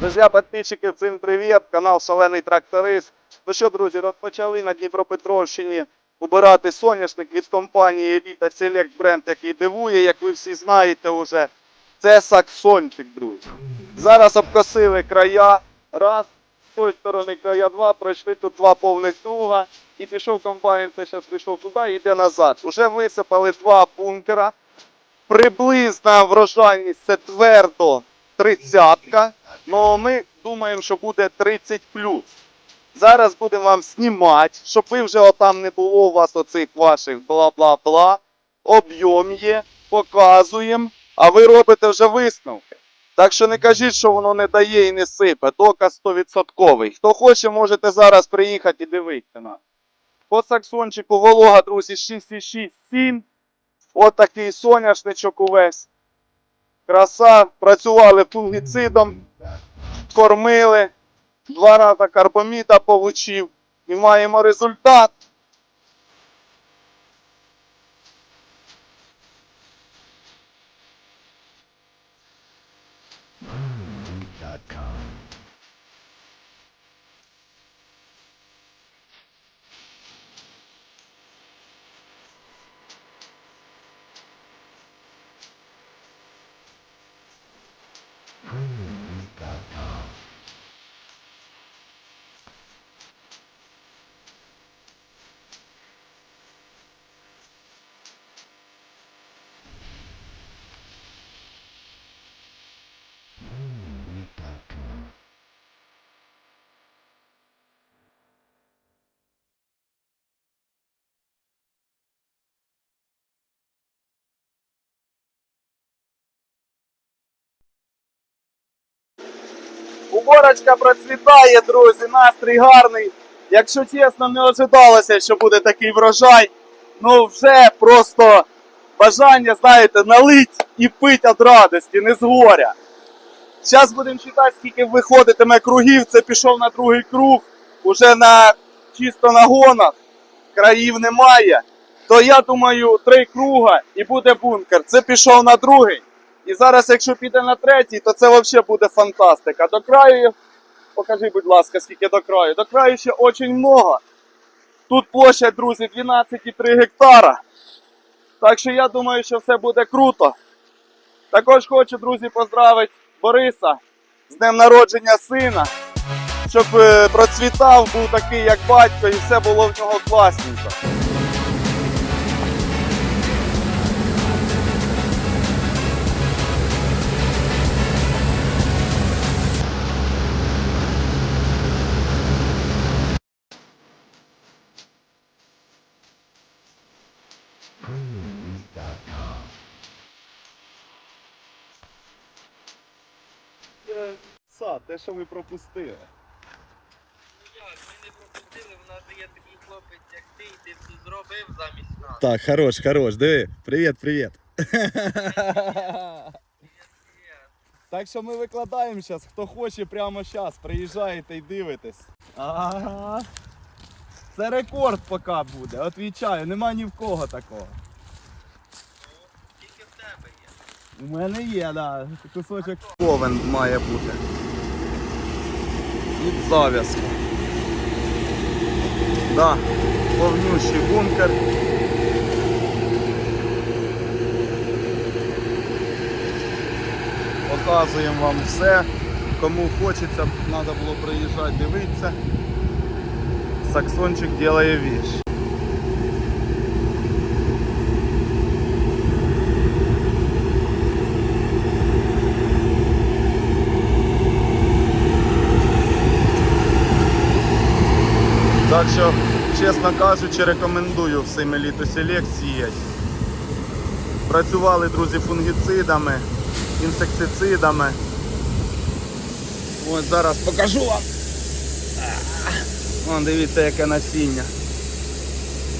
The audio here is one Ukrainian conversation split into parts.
Друзі, підписчики, всім привіт! Канал Шалений Тракторист. Ну що, друзі, розпочали на Дніпропетровщині убирати соняшник від компанії Elite Select бренд, який дивує, як ви всі знаєте вже. Це саксончик, друзі. Зараз обкосили края. Раз, з тої сторони края два, пройшли тут два повних круга. І пішов комбайн, це зараз пішов туди і йде назад. Уже висипали два бункера. Приблизна врожайність це твердо тридцятка. Ну ми думаємо, що буде 30 плюс. Зараз будемо вам знімати, щоб ви вже отам не було у вас оцих ваших бла-бла-бла. Об'єм є, показуємо, а ви робите вже висновки. Так що не кажіть, що воно не дає і не сипе. Доказ 100%. Хто хоче, можете зараз приїхати і дивитися нас. По саксончику волога, друзі, 6,6-7. От такий соняшничок увесь. Краса, працювали фунгіцидом, кормили, два рази карбоміда получив і маємо результат. Уборочка процвітає, друзі, настрій гарний. Якщо чесно, не ожидалося, що буде такий врожай. Ну вже просто бажання, знаєте, налить і пить від радості, не з горя. Зараз будемо читати, скільки виходитиме кругів. Це пішов на другий круг, уже на чисто на гонах, країв немає. То я думаю, три круга і буде бункер. Це пішов на другий. І зараз, якщо піде на третій, то це взагалі буде фантастика. До краю, покажи, будь ласка, скільки до краю. До краю ще дуже много. Тут площа, друзі, 12,3 гектара. Так що я думаю, що все буде круто. Також хочу, друзі, поздравити Бориса з днем народження сина. Щоб е, процвітав, був такий, як батько, і все було в нього класненько. Те, що ми пропустили. Ну як, ми не пропустили, в нас є такий хлопець, як ти, і ти все зробив замість нас. Так, хорош, хорош, диви. Привіт, привіт. Так що ми викладаємо зараз, хто хоче прямо зараз, приїжджаєте і дивитесь. Ага. Це рекорд поки буде, отвічаю, нема ні в кого такого. Тільки в тебе є. У мене є, да, кусочок. Повен має бути. І зав'язка. Да, повнющий бункер. Показуємо вам все. Кому хочеться, треба було приїжджати, дивитися. Саксончик делає вещь. Так що, чесно кажучи, рекомендую всім еліту сіяти. Працювали, друзі, фунгіцидами, інсектицидами. Ось зараз покажу вам. Вон, дивіться, яке насіння.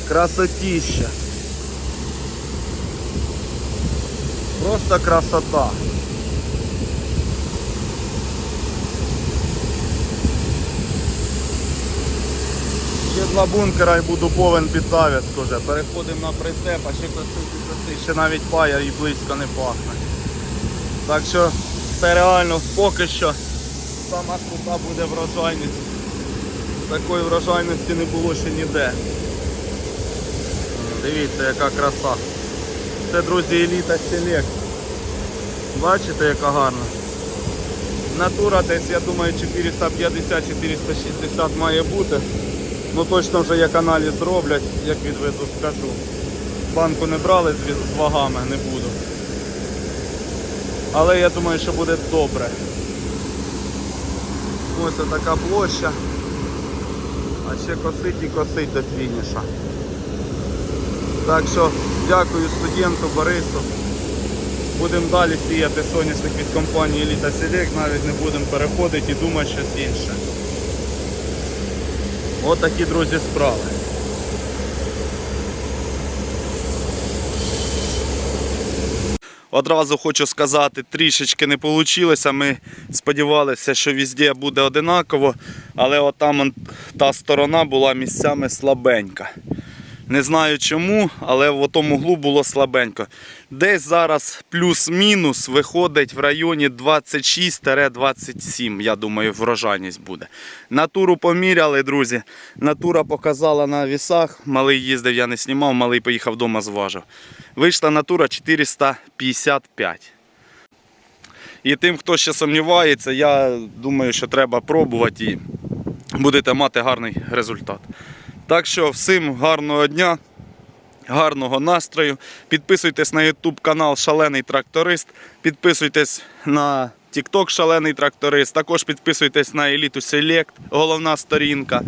Красотіща. Просто красота. Після бункера і буду повен під зав'язку вже. Переходимо на прицеп, а ще косити, ще навіть пая і близько не пахне. Так що це реально поки що сама крута буде врожайність. Такої врожайності не було ще ніде. Дивіться, яка краса. Це, друзі, еліта Select. Бачите, яка гарна. Натура десь, я думаю, 450-460 має бути. Ну точно вже як аналіз зроблять, як відведу, скажу. Банку не брали з вагами, не буду. Але я думаю, що буде добре. Ось така площа. А ще косить і косить до фініша. Так що дякую студенту Борису. Будемо далі сіяти соняшник від компанії Elite Select, навіть не будемо переходити і думати щось інше. От такі, друзі, справи. Одразу хочу сказати, трішечки не вийшло. Ми сподівалися, що везде буде одинаково, але отам та сторона була місцями слабенька. Не знаю чому, але в тому углу було слабенько. Десь зараз плюс-мінус виходить в районі 26-27, я думаю, врожайність буде. Натуру поміряли, друзі. Натура показала на вісах. Малий їздив, я не знімав, малий поїхав вдома, зважив. Вийшла натура 455. І тим, хто ще сумнівається, я думаю, що треба пробувати і будете мати гарний результат. Так що всім гарного дня, гарного настрою. Підписуйтесь на YouTube канал Шалений Тракторист. Підписуйтесь на TikTok Шалений Тракторист. Також підписуйтесь на Еліту Селект, головна сторінка.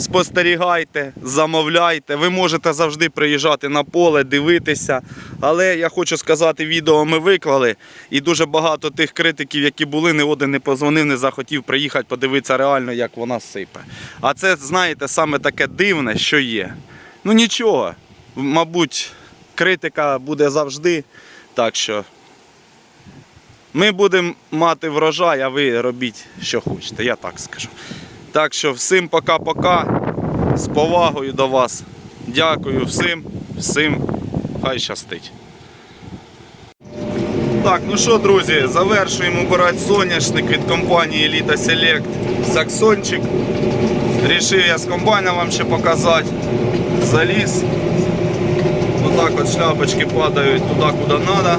Спостерігайте, замовляйте. Ви можете завжди приїжджати на поле, дивитися. Але я хочу сказати, відео ми виклали, і дуже багато тих критиків, які були, не один не позвонив, не захотів приїхати, подивитися реально, як вона сипе. А це, знаєте, саме таке дивне, що є. Ну нічого, мабуть, критика буде завжди. Так що ми будемо мати врожай, а ви робіть, що хочете, я так скажу. Так що всім пока-пока. З повагою до вас. Дякую всім, всім хай щастить. Так, ну що, друзі, завершуємо брати соняшник від компанії Elite Select Саксончик. Рішив я з комбайна вам ще показати. Заліз. Отак от шляпочки падають туди, куди треба.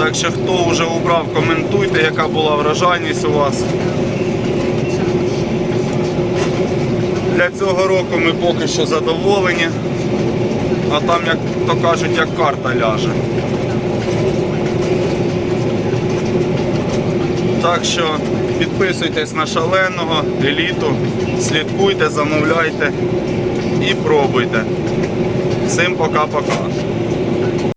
Так що хто вже убрав, коментуйте, яка була врожайність у вас. Для цього року ми поки що задоволені, а там, як то кажуть, як карта ляже. Так що підписуйтесь на шаленого, еліту, слідкуйте, замовляйте і пробуйте. Всім пока-пока.